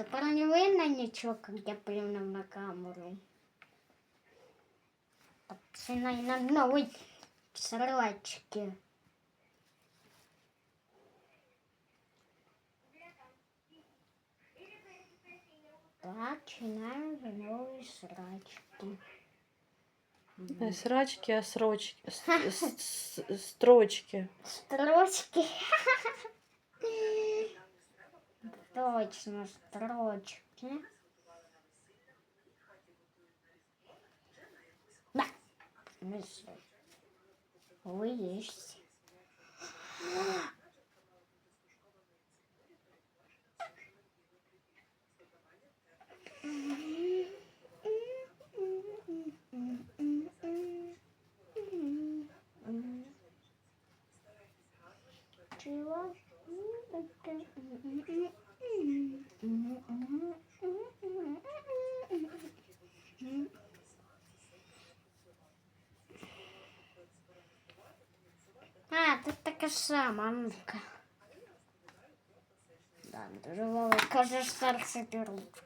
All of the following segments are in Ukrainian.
Тепер не видно нічого, як я плюнув на камеру. Починай на новий срачки. Починаємо з нової срачки. Не срачки, а срочки. с- с- с- Строчки. Строчки. срочно строчки. Да, ну вы есть. тут така сама, ну-ка. Да, дуже велика же серце беруть.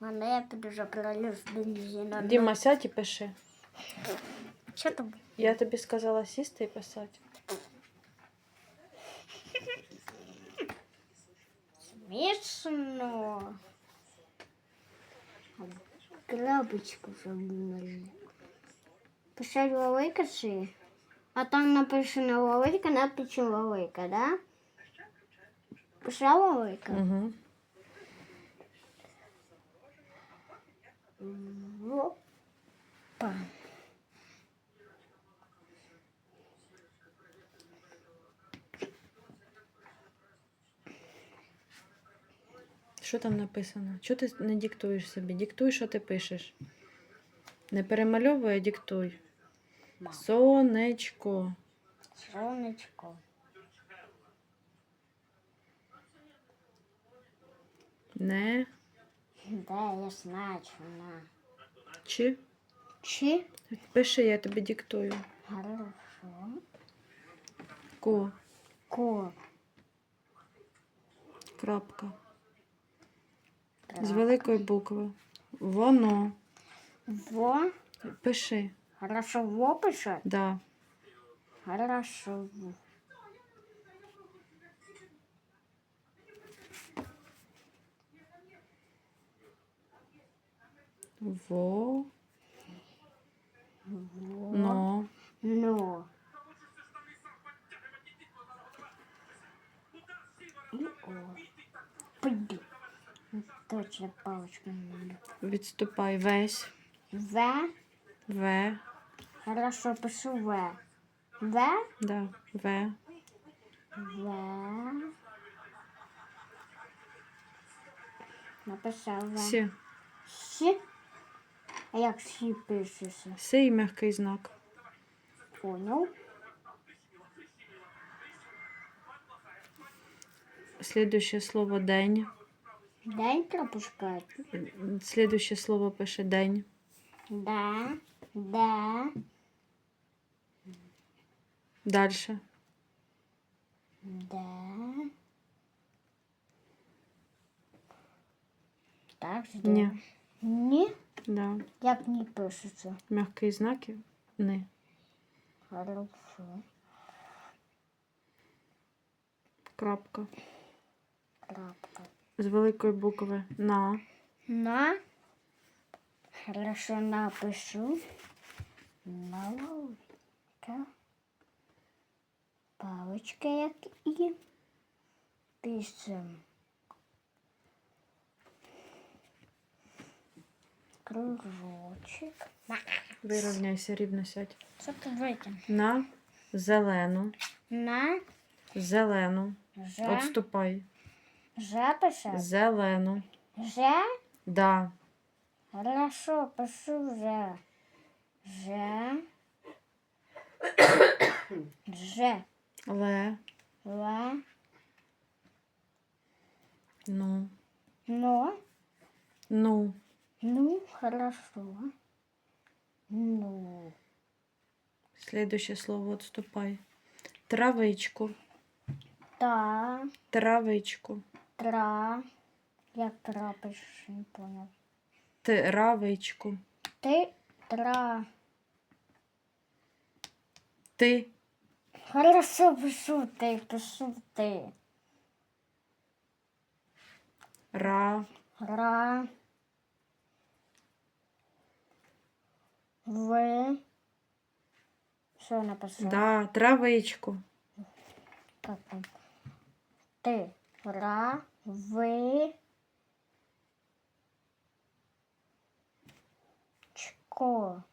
Ладно, я піду вже пролю з бензином. Діма, сядь і пиши. Що там? Я тобі сказала сісти і писати. Смішно. Крапочку забули. Писать велика чи? А там написано велика, написано велика, да? Писала велика? Угу. Опа. Що там написано? Чого ти не диктуєш собі? Диктуй, що ти пишеш. Не перемальовуй, а диктуй. Мам. Сонечко. Сонечко. Не Да, я знаю, що вона. чи. Чи? Пиши, я тобі диктую. Хорошо. Ко. Ко. Крапка. З великої букви. Воно. Во. Пиши. Хорошо, во пишет? Да. Хорошо. во. Во. Но. Но. И о. Пойди. Точно надо. Відступай весь. В. В. Хорошо, пишу В. В. Да. В. В. Написав В. Сі. С. А як Сі пишеться? Си і м'який знак. Понял. Слідуще слово день. День пропускать. Слідуще слово пише день. Да. Да. Дальше. Да. Так, жди. Ні. Ні? Да. Як не пишеться? М'який знак. і Не. Хорошо. Крапка. Крапка. З великої букви на. На. Хорошо, напишу. Наловка. Паличка, як і. Пишем. Кружочек. Вирівняйся, рівно сядь. Що ти витягнув? На зелену. На. Зелену. Ж. Отступай. Ж пише. Зелену. Ж. Да. Хорошо, пишу Ж. Ж. Ж. Ле. Ла. Ну. Но. Ну. Ну, хорошо. Ну. Слідуще слово отступай. Травичку. Та, Травичку. тра. Як тра пишеш, не понял. Травичку. Ти, тра. Ти. Хорошо, пишу ти, пишу ти. Ра. Ра. Ви. Що написала? Да. Травичку. Как там? Ти. Ра. Ви. Чко.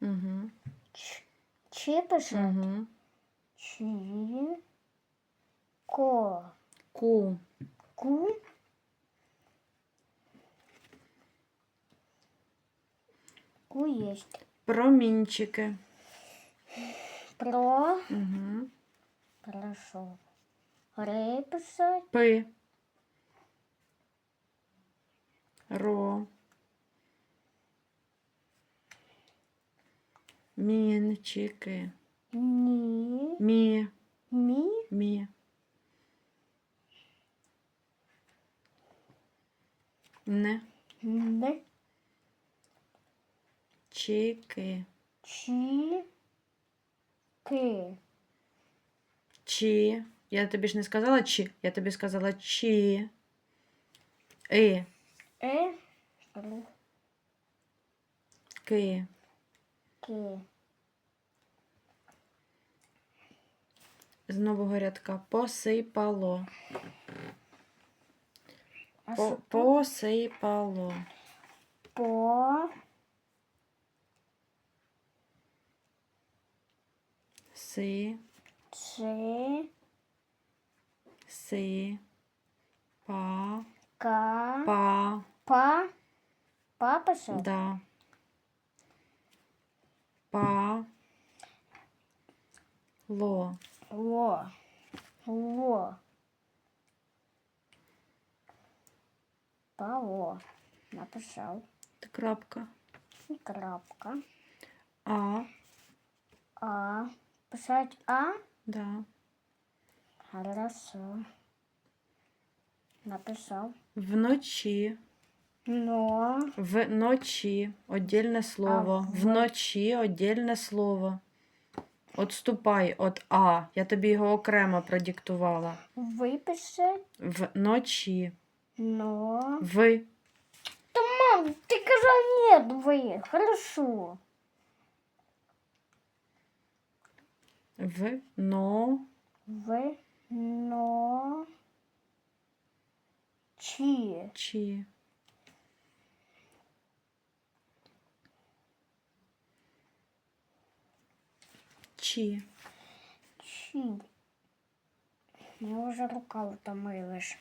Угу. Ч. Чи пише? Угу. Чи. Ко. Ку. Ку. Ку есть. Промінчики. Про. Угу. Хорошо. Ре писать. Пи. Ро. Мінчики. Ні. Мі. Мі. Мі. Не. Не. Чики. Чи. Ки. Чи. Я тобі ж не сказала чи. Я тобі сказала чи. И. Е. Р. Ки. Ки. З нового рядка. Посипало. По, посипало. По. Си. Чи. Си. Па. Ка. Па. Па. Па писать? Да. Па. Ло. Ло. Ло. Пало. Написав. Крапка. І крапка. А. А. Писать А. Да. Хорошо. Написав. Вночі. Но. Вночі. Отдельне слово. в- Вночі отдельне слово. Отступай от А. Я тобі його окремо продиктувала. Випиши. Вночі. Но. В. Да, мам, ты сказал нет, вы. Хорошо. В. Но. В. Но. Чи. Чи. Чи. Чи. Мне уже рука утомилась.